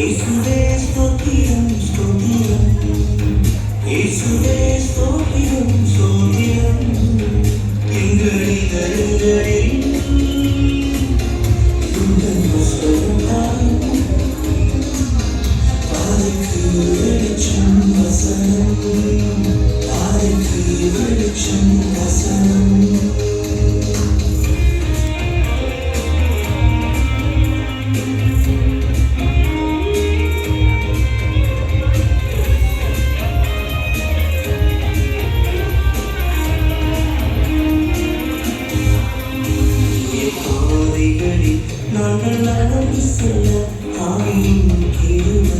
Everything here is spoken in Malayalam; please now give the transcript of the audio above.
യേശുവേ സ്തുതിയും സ്തുതിയും യേശുവേ സ്തുതിയും സ്തുതിയും എങ്ങളിൽ കരുങ്ങളിൽ വെളിച്ചം വസനം ആരത്തിൽ വെളിച്ചം വസനം நாங்கள் நடந்து செல்ல தாயும் கேடுவர்